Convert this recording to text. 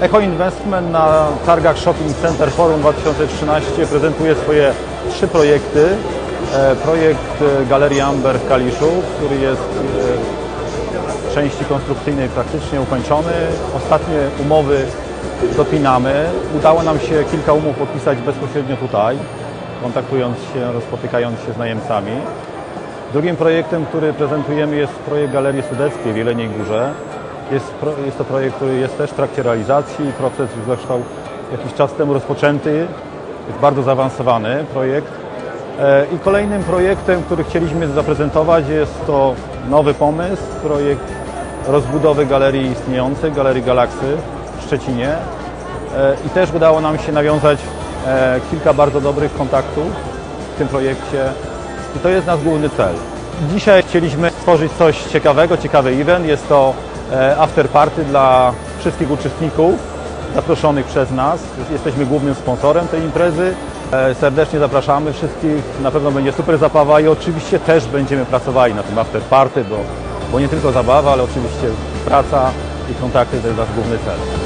Coinvestment na targach Shopping Center Forum 2013 prezentuje swoje trzy projekty. E, Projekt e, Galerii Amber w Kaliszu, który jest e, w części konstrukcyjnej praktycznie ukończony. Ostatnie umowy dopinamy. Udało nam się kilka umów podpisać bezpośrednio tutaj, kontaktując się, spotykając się z najemcami. Drugim projektem, który prezentujemy jest projekt Galerii Sudeckiej w Jeleniej Górze. Jest, jest to projekt, który jest też w trakcie realizacji. Proces już został jakiś czas temu rozpoczęty. Jest bardzo zaawansowany projekt. E, I kolejnym projektem, który chcieliśmy zaprezentować jest to nowy pomysł, projekt rozbudowy galerii istniejącej, Galerii Galaksy w Szczecinie. E, I też udało nam się nawiązać e, kilka bardzo dobrych kontaktów w tym projekcie. I to jest nasz główny cel. Dzisiaj chcieliśmy stworzyć coś ciekawego, ciekawy event. Jest to e, after party dla wszystkich uczestników zaproszonych przez nas. Jesteśmy głównym sponsorem tej imprezy. E, Serdecznie zapraszamy wszystkich. Na pewno będzie super zabawa i oczywiście też będziemy pracowali na tym after party, bo, bo nie tylko zabawa, ale oczywiście praca i kontakty to jest nasz główny cel.